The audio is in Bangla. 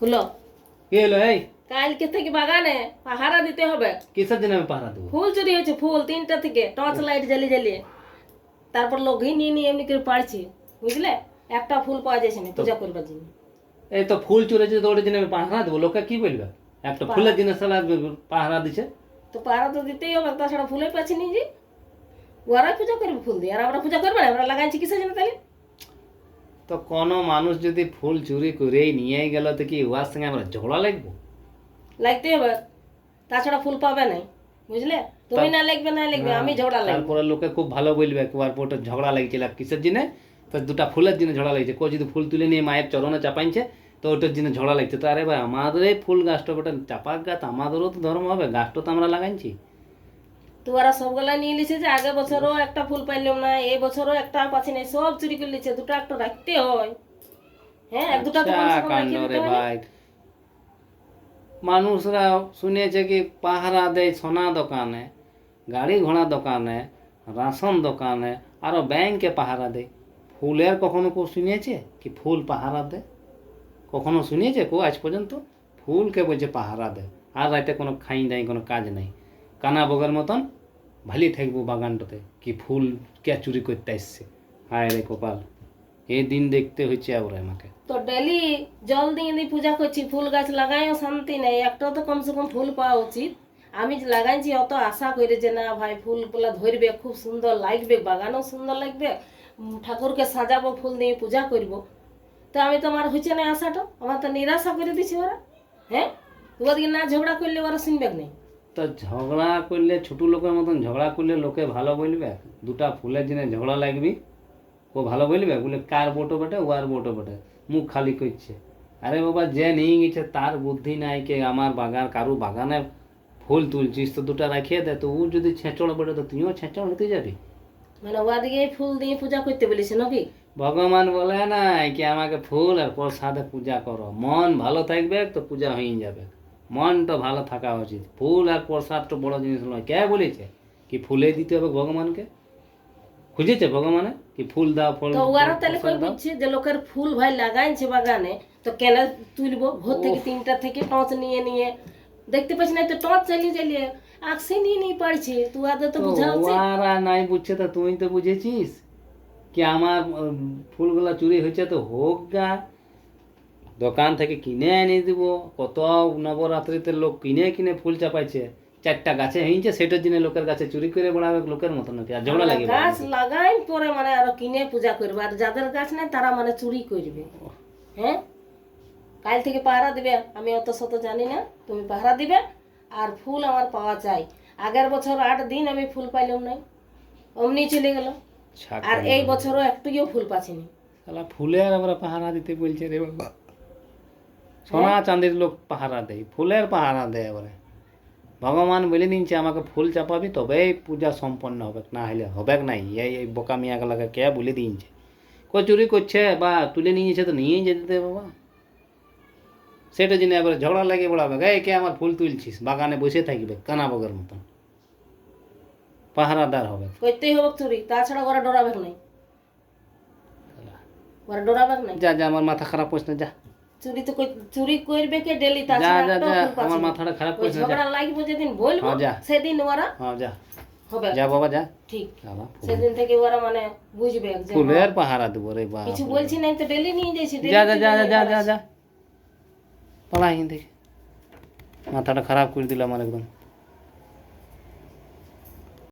হলো কি হলো এই কালকে থেকে বাগানে পাহারা দিতে হবে কিসের জন্য আমি পাহারা দেবো ফুল চুরি হয়েছে ফুল তিনটা থেকে টর্চ লাইট জ্বালিয়ে জ্বালিয়ে তারপর লোক নিয়ে নিয়ে এমনি করে পাড়ছে বুঝলে একটা ফুল পাওয়া যাচ্ছে না পূজা করবার জন্য এই তো ফুল চুরেছে তো ওটার জন্য আমি পাহারা দেবো লোকে কি বলবে একটা ফুলের জিনিস সালা পাহারা দিছে তো পাহারা তো দিতেই হবে তাছাড়া ফুলে পাচ্ছি নি যে ওরা পূজা করবে ফুল দিয়ে আর আমরা পূজা করবে না আমরা লাগাইছি কিসের জন্য তাহলে তো কোনো মানুষ যদি ফুল চুরি করেই নিয়ে গেল তো কি ওর সঙ্গে আমরা ঝগড়া লাগবো? লাগতে হবে। তাছাড়া ফুল পাবে নাই বুঝলে? তুমি না লাগবে না লাগবে আমি ঝগড়া লাগবে। তারপরে লোকে খুব ভালো বলবে ওটা ঝগড়া লাগছিল কিসের জন্য? তো দুটা ফুলের জন্য ঝগড়া লাগছে। কেউ যদি ফুল তুলে নিয়ে মায়ের চরণে চাপাইছে তো ওটার জন্য ঝগড়া লাগছে। তো আরে ভাই আমাদের এই ফুল গাছটা ওটা চাপাক গাছ আমাদেরও তো ধর্ম হবে গাছটা তো আমরা লাগাইছি। তো ওরা সবগুলা নিয়ে লিছে যে আগের বছরও একটা ফুল পাইলাম না এই বছরও একটা পাচ্ছি না সব চুরি করে লিছে দুটো একটা রাখতে হয়। হ্যাঁ এক দুটা আচ্ছা? ভাই। মানুষরা শুনেছে কি পাহারা দেয় সোনা দোকানে গাড়ি ঘোড়া দোকানে রাশন দোকানে আরও ব্যাংকে পাহারা দেয়। ফুলের কখনো কেউ শুনিয়েছে কি ফুল পাহারা দেয়? কখনো শুনিয়েছে কেউ আজ পর্যন্ত? ফুলকে বলছে পাহারা দেয়। আর রাতে কোনো খাই নাই কোনো কাজ নাই। কানা বগের মতন ভালি থাকব বাগানটাতে। কি ফুল কে চুরি করতে আসছে? হায় রে কপাল। এই দিন দেখতে হচ্ছে আবার আমাকে। তো ডেলি জল দিয়ে দিয়ে পূজা করছি, ফুল গাছ লাগাইও শান্তি নেই একটা তো কমসে কম ফুল পাওয়া উচিত। আমি লাগাইছি, অত আশা করে যে না ভাই ফুলগুলা ধরবে, খুব সুন্দর লাগবে, বাগানও সুন্দর লাগবে ঠাকুরকে সাজাবো, ফুল দিয়ে পূজা করব। তো আমি তো আমার হচ্ছে না আশাটা, আমার তো নিরাশা করে দিছে ওরা। হ্যাঁ? ওদিকে না ঝগড়া করলে ওরা শুনবে নেই? তো ঝগড়া করলে ছোট লোকের মতন ঝগড়া করলে লোকে ভালো বলবে? দুটা ফুলের জন্য ঝগড়া লাগবি? ও ভালো বলবে? বলে কার বোটো বটে? ও আর বোটো বটে। মুখ খালি করছে। আরে বাবা যে নিয়ে গেছে তার বুদ্ধি নাই কে? আমার বাগান কারু বাগানে ফুল তুলছিস তো দুটা রাখিয়ে দে। তো ও যদি ছেঁচড় বটে তো তুইও ছেঁচড় হতে যাবি। মানে ওয়া ওদিকে ফুল দিয়ে পূজা করতে বলেছে নাকি? ভগবান বলে না কি আমাকে ফুল আর প্রসাদে পূজা করো। মন ভালো থাকবে তো পূজা হয়ে যাবে। মনটা ভালো থাকা উচিত। ফুল আর প্রসাদ তো বড় জিনিস নয়। কে বলেছে? কি ফুলে দিতে হবে ভগবানকে? খুঁজেছে ভগবানে? কি ফুল দাও ফল তো ওরা তাহলে কই বুঝছে যে লোকের ফুল ভাই লাগাইছে বাগানে তো কেন তুলবো ভোর থেকে তিনটা থেকে টর্চ নিয়ে নিয়ে। দেখতে পাচ্ছি না তো টর্চ চালিয়ে চালিয়ে আকসে নিয়ে নিয়ে পারছে তুই আদে তো তো ওরা নাই বুঝছে তো তুই তো বুঝেছিস? কি আমার ফুলগুলা চুরি হয়েছে তো হোক গা। দোকান থেকে কিনে এনে দিব। কত নবরাত্রিতে লোক কিনে কিনে ফুল চাপাইছে। চারটা গাছে হয়েছে সেটার জন্য লোকের গাছে চুরি করে বেড়াবে লোকের মতো নাকি? আর ঝগড়া লাগে গাছ লাগাই পরে মানে আরও কিনে পূজা করবে। আর যাদের গাছ নাই তারা মানে চুরি করবে। হ্যাঁ? কাল থেকে পাহারা দিবে। আমি অত শত জানি না তুমি পাহারা দিবে। আর ফুল আমার পাওয়া চাই আগের বছর আট দিন আমি ফুল পাইলাম নাই। অমনি চলে গেল। আর এই বছরও একটুও ফুল পাচ্ছিনি শালা ফুলের আমরা পাহারা দিতে বলছে রে বাবা। সোনা চাঁদির লোক পাহারা দেয় ফুলের পাহারা দেয় এবারে। ভগবান বলে দিনছে আমাকে ফুল চাপাবি তবেই পূজা সম্পন্ন হবে না হলে হবে নাই। এই এই বোকা মিয়াগুলাকে কে বলে দিনছে কো চুরি করছে বা তুলে নিয়েছে তো নিয়েই যেতে দে বাবা। সেটা জন্য এবারে ঝগড়া লাগে বলাবে এই কে আমার ফুল তুলছিস? বাগানে বসে থাকবে কানা বগের মতন। পাহারাদার হবে। করতেই হবে চুরি তাছাড়া ওরা ডরাবে নাই। ওরা ডরাবে নাই। যা যা আমার মাথা খারাপ হচ্ছে না যা। চুরি তো চুরি করবে কে ডেলি যা যা যা আমার মাথাটা খারাপ না ঝগড়া লাগবে যেদিন বলব হ্যাঁ, সেদিন ওরা হ্যাঁ যা। হবে। যা বাবা যা। ঠিক। সেদিন থেকে ওরা মানে বুঝবে যে ফুলের পাহারা দেব রে বাবা কিছু বলছি নাই তো ডেলি নিয়ে যাইছি যা যা যা যা যা যা। পালা থেকে। মাথাটা খারাপ করে দিলাম আমার একদম।